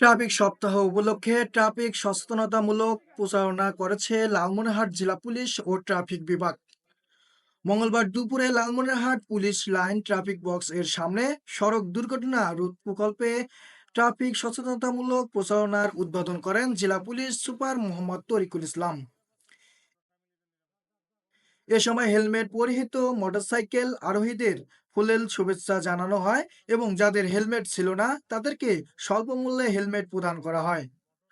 Traffic সপ্তাহ উপলক্ষে traffic সচেতনতামূলক প্রচারণা করেছে লালমনিরহাট জেলা পুলিশ ও ট্রাফিক বিভাগ। মঙ্গলবার দুপুরে Lalmonirhat police line traffic box এর সামনে সড়ক দুর্ঘটনা রোধ প্রকল্পে ট্রাফিক সচেতনতামূলক প্রচারণার উদ্বোধন করেন জেলা পুলিশ সুপার মোহাম্মদ তরিকুল ইসলাম। এ সময় হেলমেট পরিহিত মোটরসাইকেল আরোহীদের ফুলেল শুভেচ্ছা জানানো হয় এবং যাদের হেলমেট ছিল না, তাদেরকে স্বল্প মূল্যে হেলমেট প্রদান করা হয়।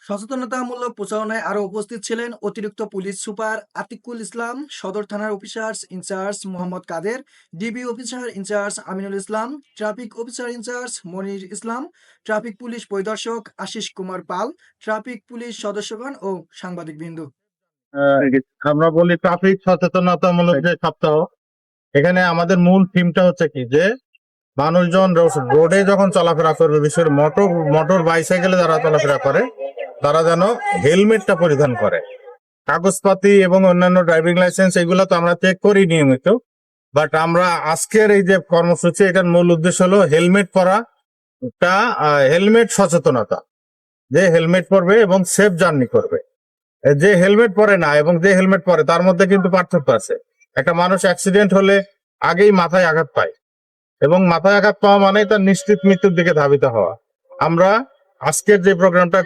সচেতনতামূলক প্রচারণায় আরও উপস্থিত ছিলেন অতিরিক্ত পুলিশ সুপার আতিকুল ইসলাম, সদর থানার officers in charge Mohammad Kader, DB officer in charge Aminul Islam, traffic officer in charge Monir Islam, traffic police পরিদর্শক আশিস কুমার পাল, ট্রাফিক পুলিশ সদস্যগণ ও সাংবাদিকবৃন্দ। আমরা বলি ট্রাফিক সচেতনতামূলক যে সপ্তাহ, এখানে আমাদের মূল থিমটা হচ্ছে কি? যে মানুষজন রোডে যখন চলাফেরা করবে, বিশেষ মোটর মোটর বাইসাইকেলে যারা চলাফেরা করে, তারা যেন হেলমেটটা পরিধান করে। কাগজপাতি এবং অন্যান্য ড্রাইভিং লাইসেন্স এগুলো তো আমরা চেক করি নিয়মিত বাট আমরা আজকের এই যে কর্মসূচি, এটার মূল উদ্দেশ্য হলো হেলমেট পরা টা হেলমেট সচেতনতা। যে হেলমেট পরবে এবং সেফ জার্নি করবে। যে হেলমেট পরে না এবং যে হেলমেট পরে, তার মধ্যে কিন্তু পার্থক্য আছে। একটা মানুষ অ্যাক্সিডেন্ট হলে আগেই মাথায় আঘাত পায় এবং মাথায় আঘাত পাওয়া মানে তার নিশ্চিত মৃত্যুর দিকে ধাবিত হওয়া। আমরা আজকের যে প্রোগ্রামটা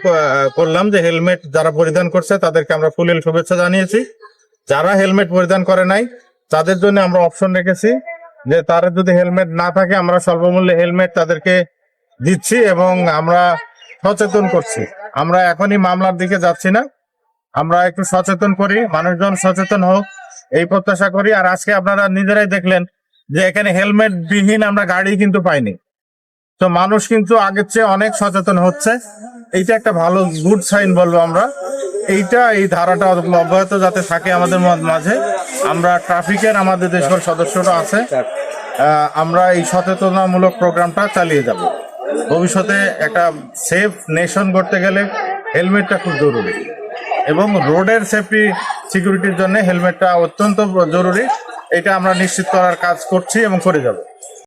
করলাম যে হেলমেট যারা পরিধান করছে তাদেরকে আমরা ফুলেল শুভেচ্ছা জানিয়েছি। যারা হেলমেট পরিধান করে নাই, তাদের জন্য আমরা অপশন রেখেছি যে তারা যদি হেলমেট না থাকে, আমরা স্বল্পমূল্যে হেলমেট তাদেরকে দিচ্ছি এবং আমরা সচেতন করছি। আমরা এখনই মামলার দিকে যাচ্ছি না। আমরা একটু সচেতন করি, মানুষজন সচেতন হোক, এই প্রত্যাশা করি। আর আজকে আপনারা নিজেরাই দেখলেন যে এখানে হেলমেট বিহীন আমরা গাড়ি কিন্তু পাইনি। তো মানুষ কিন্তু আগের চেয়ে অনেক সচেতন হচ্ছে। এইটা একটা ভালো গুড সাইন বলব আমরা। এইটা, এই ধারাটা অব্যাহত যাতে থাকে আমাদের মাঝে। আমরা ট্রাফিকের আমাদের দেশের সদস্যরা আছে। আমরা এই সচেতনামূলক প্রোগ্রামটা চালিয়ে যাব। ভবিষ্যতে একটা সেফ নেশন করতে গেলে হেলমেটটা খুব জরুরি। এবং রোডের সেফটি সিকিউরিটির জন্য হেলমেটটা অত্যন্ত জরুরি। এটা আমরা নিশ্চিত করার কাজ করছি এবং করে যাব।